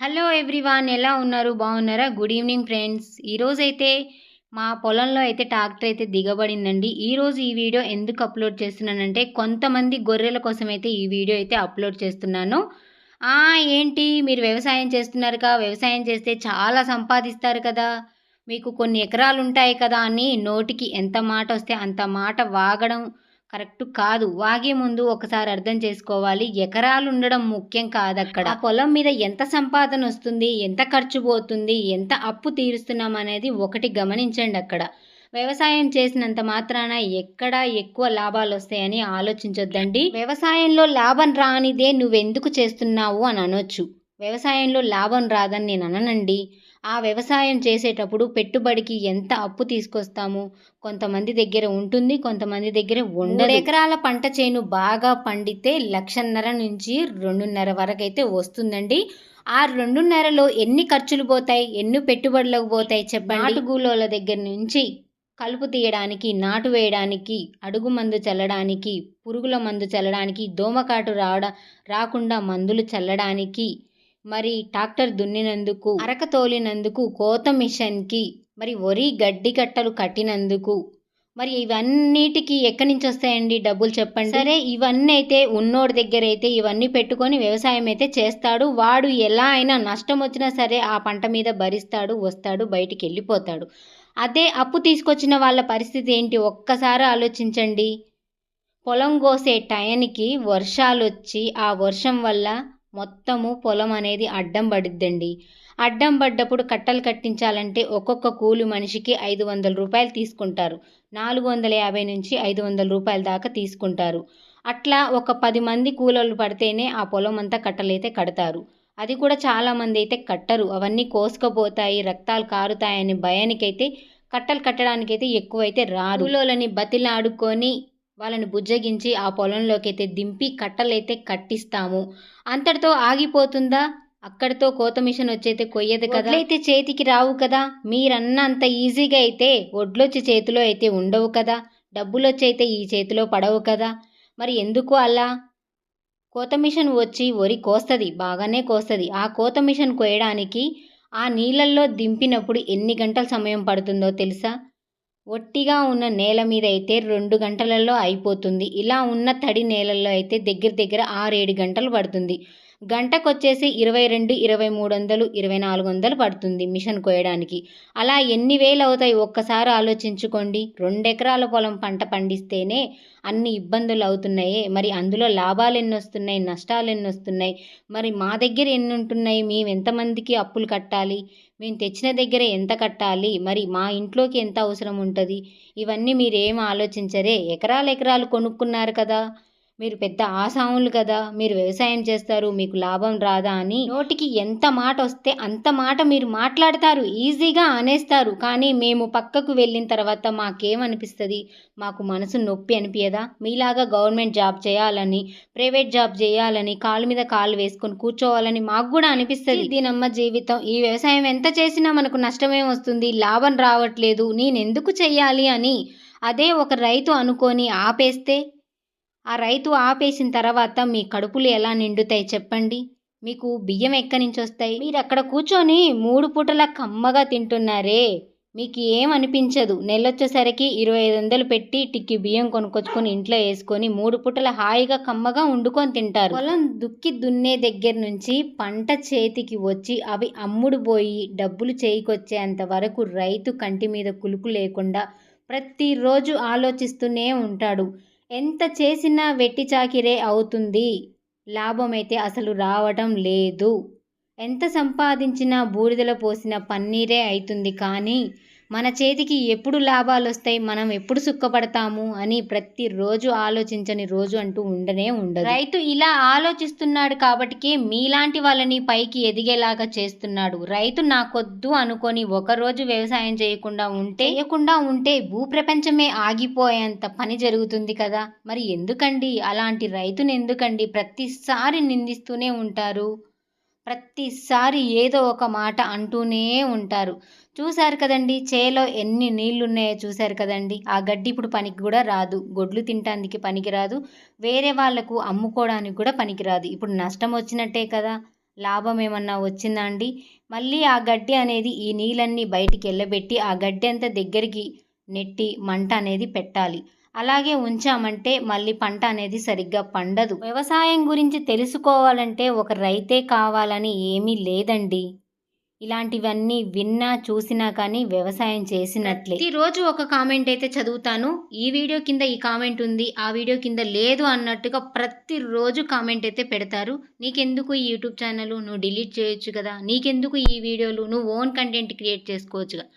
Hello everyone ఎలా ఉన్నారు? బాగున్నారా? Good evening friends. ఈరోజైతే మా పొలంలో అయితే ట్రాక్టర్ అయితే దిగబడిందండి. ఈరోజు ఈ వీడియో ఎందుకు అప్లోడ్ చేస్తున్నానంటే కొంతమంది గొర్రెల కోసం అయితే ఈ వీడియో అయితే అప్లోడ్ చేస్తున్నాను. ఏంటి? మీరు వ్యవసాయం చేస్తున్నారు కదా. వ్యవసాయం చేస్తే చాలా సంపాదిస్తారు కదా. మీకు కొన్ని ఎకరాలు ఉంటాయి కదా అని నోటికి ఎంత మాట వస్తే అంత మాట వాగడం కరెక్ట్ కాదు. వాగే ముందు ఒకసారి అర్థం చేసుకోవాలి. ఎకరాలు ఉండడం ముఖ్యం కాదు అక్కడ పొలం మీద ఎంత సంపాదన వస్తుంది? ఎంత ఖర్చు పోతుంది? ఎంత అప్పు తీరుస్తున్నాం అనేది ఒకటి గమనించండి అక్కడ. వ్యవసాయం చేసినంత మాత్రాన ఎక్కడ ఎక్కువ లాభాలు వస్తాయని ఆలోచించొద్దండి. వ్యవసాయంలో లాభం రానిదే నువ్వెందుకు చేస్తున్నావు అని అనొచ్చు. వ్యవసాయంలో లాభం రాదని నేను అననండి. ఆ వ్యవసాయం చేసేటప్పుడు పెట్టుబడికి ఎంత అప్పు తీసుకొస్తాము? కొంతమంది దగ్గర ఉంటుంది కొంతమంది దగ్గర ఉండదు. ఎకరాల పంట చేను బాగా పండితే లక్షన్నర నుంచి రెండున్నర వరకు అయితే వస్తుందండి. ఆ రెండున్నరలో ఎన్ని ఖర్చులు పోతాయి? ఎన్ని పెట్టుబడులకు పోతాయి చెప్పండి? నాటుగూలోల దగ్గర నుంచి కలుపు తీయడానికి నాటు వేయడానికి అడుగు మందు చల్లడానికి పురుగుల మందు చల్లడానికి దోమకాటు రావడం రాకుండా మందులు చల్లడానికి మరి ట్రాక్టర్ దున్నినందుకు అరక తోలినందుకు కోత మిషన్కి మరి వరి గడ్డి కట్టలు కట్టినందుకు. మరి ఇవన్నిటికి ఎక్కడి నుంచి వస్తాయండి డబ్బులు చెప్పండి? సరే ఇవన్నీ అయితే ఉన్నోడి దగ్గర అయితే ఇవన్నీ పెట్టుకొని వ్యవసాయం అయితే చేస్తాడు. వాడు ఎలా అయినా నష్టం వచ్చినా సరే ఆ పంట మీద భరిస్తాడు వస్తాడు బయటికి వెళ్ళిపోతాడు. అదే అప్పు తీసుకొచ్చిన వాళ్ళ పరిస్థితి ఏంటి? ఒక్కసారి ఆలోచించండి. పొలం కోసే టయానికి వర్షాలు వచ్చి ఆ వర్షం వల్ల మొత్తము పొలం అనేది అడ్డం పడిద్దండి. అడ్డం పడ్డప్పుడు కట్టలు కట్టించాలంటే ఒక్కొక్క కూలి మనిషికి ఐదు వందల రూపాయలు తీసుకుంటారు. నాలుగు వందల యాభై నుంచి ఐదు వందల రూపాయల దాకా తీసుకుంటారు. అట్లా ఒక పది మంది కూలోళ్ళు పడితేనే ఆ పొలం అంతా కట్టలైతే కడతారు. అది కూడా చాలామంది అయితే కట్టరు. అవన్నీ కోసుకపోతాయి రక్తాలు కారుతాయని భయానికైతే కట్టలు కట్టడానికైతే ఎక్కువైతే రారు. కూలోళ్ళని బతిలాడుకొని వాళ్ళని బుజ్జగించి ఆ పొలంలోకి అయితే దింపి కట్టలైతే కట్టిస్తాము. అంతటితో ఆగిపోతుందా? అక్కడితో కోత మిషన్ వచ్చైతే కొయ్యదు కదా. అయితే చేతికి రావు కదా. మీరన్న అంత ఈజీగా అయితే ఒడ్లొచ్చి చేతిలో అయితే ఉండవు కదా. డబ్బులొచ్చి అయితే ఈ చేతిలో పడవు కదా. మరి ఎందుకు అలా? కోత మిషన్ వచ్చి వరి కోస్తుంది బాగానే కోస్తుంది. ఆ కోత మిషన్ కోయడానికి ఆ నీళ్ళల్లో దింపినప్పుడు ఎన్ని గంటల సమయం పడుతుందో తెలుసా? ఒట్టిగా ఉన్న నేల మీద అయితే రెండు గంటలలో అయిపోతుంది. ఇలా ఉన్న తడి నేలల్లో అయితే దగ్గర దగ్గర ఆరేడు గంటలు పడుతుంది. గంటకొచ్చేసి ఇరవై రెండు ఇరవై మూడు వందలు ఇరవై నాలుగు వందలు పడుతుంది మిషన్ కోయడానికి అలా ఎన్ని వేలు అవుతాయి ఒక్కసారి ఆలోచించుకోండి. రెండు ఎకరాల పొలం పంట పండిస్తేనే అన్ని ఇబ్బందులు అవుతున్నాయి మరి అందులో లాభాలు ఎన్ని వస్తున్నాయి నష్టాలు ఎన్ని వస్తున్నాయి మరి మా దగ్గర ఎన్ని ఉంటున్నాయి మేము ఎంతమందికి అప్పులు కట్టాలి? మేము తెచ్చిన దగ్గర ఎంత కట్టాలి? మరి మా ఇంట్లోకి ఎంత అవసరం ఉంటుంది? ఇవన్నీ మీరేం ఆలోచించరే. ఎకరాలు ఎకరాలు కొనుక్కున్నారు కదా. మీరు పెద్ద ఆసాములు కదా మీరు వ్యవసాయం చేస్తారు మీకు లాభం రాదా అని నోటికి ఎంత మాట వస్తే అంత మాట మీరు మాట్లాడతారు ఈజీగా అనేస్తారు. కానీ మేము పక్కకు వెళ్ళిన తర్వాత మాకేమనిపిస్తుంది? మాకు మనసు నొప్పి అనిపించదా మీలాగా గవర్నమెంట్ జాబ్ చేయాలని ప్రైవేట్ జాబ్ చేయాలని కాలు మీద కాలు వేసుకొని కూర్చోవాలని మాకు కూడా అనిపిస్తుంది. దీనమ్మ జీవితం ఈ వ్యవసాయం ఎంత చేసినా మనకు నష్టమే వస్తుంది లాభం రావట్లేదు నేనెందుకు చెయ్యాలి అని అదే ఒక రైతు అనుకొని ఆపేస్తే ఆ రైతు ఆపేసిన తర్వాత మీ కడుపులు ఎలా నిండుతాయి చెప్పండి? మీకు బియ్యం ఎక్కడి నుంచి వస్తాయి? మీరు అక్కడ కూర్చొని మూడు పూటల కమ్మగా తింటున్నారే. మీకు ఏమనిపించదు అనిపించదు. నెలొచ్చేసరికి ఇరవై ఐదు వందలు పెట్టి టిక్కి బియ్యం కొనుక్కొచ్చుకొని ఇంట్లో వేసుకొని మూడు పూటల హాయిగా కమ్మగా వండుకొని తింటారు. పొలం దుక్కి దున్నే దగ్గర నుంచి పంట చేతికి వచ్చి అవి అమ్ముడు పోయి డబ్బులు చేయికొచ్చేంత వరకు రైతు కంటి మీద కులుకు లేకుండా ప్రతిరోజు ఆలోచిస్తూనే ఉంటాడు. ఎంత చేసినా వెట్టి చాకిరే అవుతుంది. లాభం అయితే అసలు రావటం లేదు. ఎంత సంపాదించినా బూడిదలో పోసిన పన్నీరే అవుతుంది కానీ మన చేతికి ఎప్పుడు లాభాలు వస్తాయి మనం ఎప్పుడు సుఖపడతాము అని ప్రతిరోజు ఆలోచించని రోజు అంటూ ఉండనే ఉండదు. రైతు ఇలా ఆలోచిస్తున్నాడు కాబట్టికే మీలాంటి వాళ్ళని పైకి ఎదిగేలాగా చేస్తున్నాడు. రైతు నాకొద్దు అనుకొని ఒకరోజు వ్యవసాయం చేయకుండా ఉంటే చేయకుండా ఉంటే భూప్రపంచమే ఆగిపోయేంత పని జరుగుతుంది కదా. మరి ఎందుకండి? అలాంటి రైతుని ఎందుకండి ప్రతిసారి నిందిస్తూనే ఉంటారు. ప్రతిసారి ఏదో ఒక మాట అంటూనే ఉంటారు. చూశారు కదండి చేలో ఎన్ని నీళ్ళున్నాయో చూశారు కదండి. ఆ గడ్డి ఇప్పుడు పనికి కూడా రాదు. గొడ్లు తినటానికి పనికిరాదు వేరే వాళ్ళకు అమ్ముకోవడానికి కూడా పనికిరాదు ఇప్పుడు నష్టం వచ్చినట్టే కదా. లాభం ఏమన్నా వచ్చిందా అండి? మళ్ళీ ఆ గడ్డి అనేది ఈ నీళ్ళన్నీ బయటికి వెళ్ళబెట్టి ఆ గడ్డి అంతా దగ్గరికి నెట్టి మంట అనేది పెట్టాలి. అలాగే ఉంచామంటే మళ్ళీ పంట అనేది సరిగ్గా పండదు. వ్యవసాయం గురించి తెలుసుకోవాలంటే ఒక రైతే కావాలని ఏమీ లేదండి. ఇలాంటివన్నీ విన్నా చూసినా కానీ వ్యవసాయం చేసినట్లే. ప్రతిరోజు ఒక కామెంట్ అయితే చదువుతాను. ఈ వీడియో కింద ఈ కామెంట్ ఉంది ఆ వీడియో కింద లేదు అన్నట్టుగా ప్రతిరోజు కామెంట్ అయితే పెడతారు. నీకెందుకు ఈ యూట్యూబ్ ఛానల్? నువ్వు డిలీట్ చేయొచ్చు కదా. నీకెందుకు ఈ వీడియోలు? నువ్వు ఓన్ కంటెంట్ క్రియేట్ చేసుకోవచ్చు కదా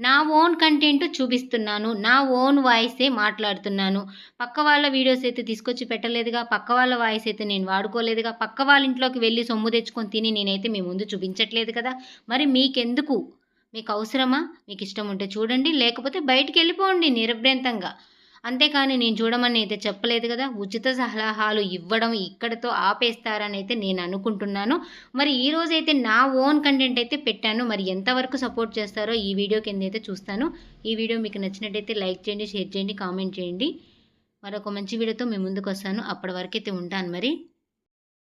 నా ఓన్ కంటెంట్ చూపిస్తున్నాను నా ఓన్ వాయిసే మాట్లాడుతున్నాను. పక్క వాళ్ళ వీడియోస్ అయితే తీసుకొచ్చి పెట్టలేదుగా పక్క వాళ్ళ వాయిస్ అయితే నేను వాడుకోలేదుగా పక్క వాళ్ళ ఇంట్లోకి వెళ్ళి సొమ్ము తెచ్చుకొని తిని నేనైతే మీ ముందు చూపించట్లేదు కదా. మరి మీకెందుకు? మీకు అవసరమా? మీకు ఇష్టం ఉంటే చూడండి లేకపోతే బయటికి వెళ్ళిపోండి నిరభ్యంతంగా అంతేకాని నేను చూడమని అయితే చెప్పలేదు కదా ఉచిత సలహాలు ఇవ్వడం ఇక్కడతో ఆపేస్తారని అయితే నేను అనుకుంటున్నాను. మరి ఈ రోజు అయితే నా ఓన్ కంటెంట్ అయితే పెట్టాను. మరి ఎంతవరకు సపోర్ట్ చేస్తారో ఈ వీడియో కింద అయితే చూస్తాను. ఈ వీడియో మీకు నచ్చినట్టయితే లైక్ చేయండి షేర్ చేయండి కామెంట్ చేయండి. మరొక మంచి వీడియోతో మీ ముందుకు వస్తాను. అప్పటి వరకు అయితే ఉంటాను మరి.